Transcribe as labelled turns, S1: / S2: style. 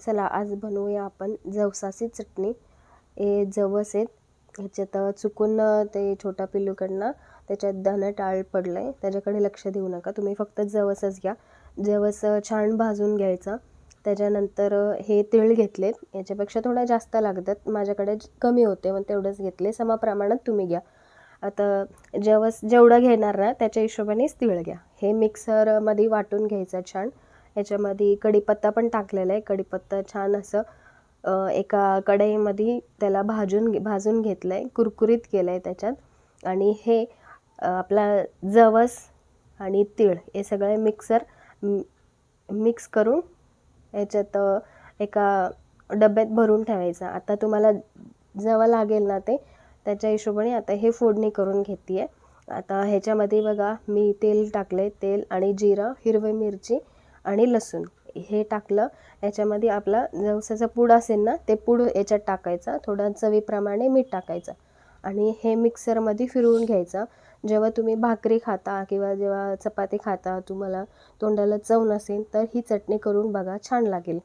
S1: चला आज बनवूया आपण जवसाची चटणी. हे जवस आहेत ह्याच्यात चुकून ते छोटा पिल्लूकडनं त्याच्यात दाणं टाळ पडलं आहे त्याच्याकडे लक्ष देऊ नका. तुम्ही फक्त जवसच घ्या. जवस छान भाजून घ्यायचा. त्याच्यानंतर हे तीळ घेतलेत. याच्यापेक्षा थोडा जास्त लागतात. माझ्याकडे कमी होते मग तेवढंच घेतले. समप्रमाणात तुम्ही घ्या. आता जवस जेवढं घेणार ना त्याच्या हिशोबानेच तीळ घ्या. हे मिक्सरमध्ये वाटून घ्यायचं छान. याच्यामध्ये कढीपत्ता पण टाकलेला आहे. कढीपत्ता छान असं एका कढईमध्ये त्याला भाजून भाजून घेतलं आहे कुरकुरीत केलं आहे त्याच्यात. आणि हे आपला जवस आणि तीळ हे सगळे मिक्सर मिक्स करून याच्यात एका डब्यात भरून ठेवायचं. आता तुम्हाला जवं लागेल ना ते त्याच्या हिशोबाने आता हे फोडणी करून घेते आहे आता ह्याच्यामध्ये बघा मी तेल टाकले तेल आणि जिरं हिरवी मिरची आणि लसूण. हे टाकलं याच्यामध्ये आपला जवसाचा पूड असेल ना ते पूड याच्यात टाकायचा. थोडा चवीप्रमाणे मीठ टाकायचं. आणि हे मिक्सरमध्ये फिरवून घ्यायचं. जेव्हा तुम्ही भाकरी खाता किंवा जेव्हा चपाती खाता तुम्हाला तोंडाला चव नसेल तर ही चटणी करून बघा छान लागेल.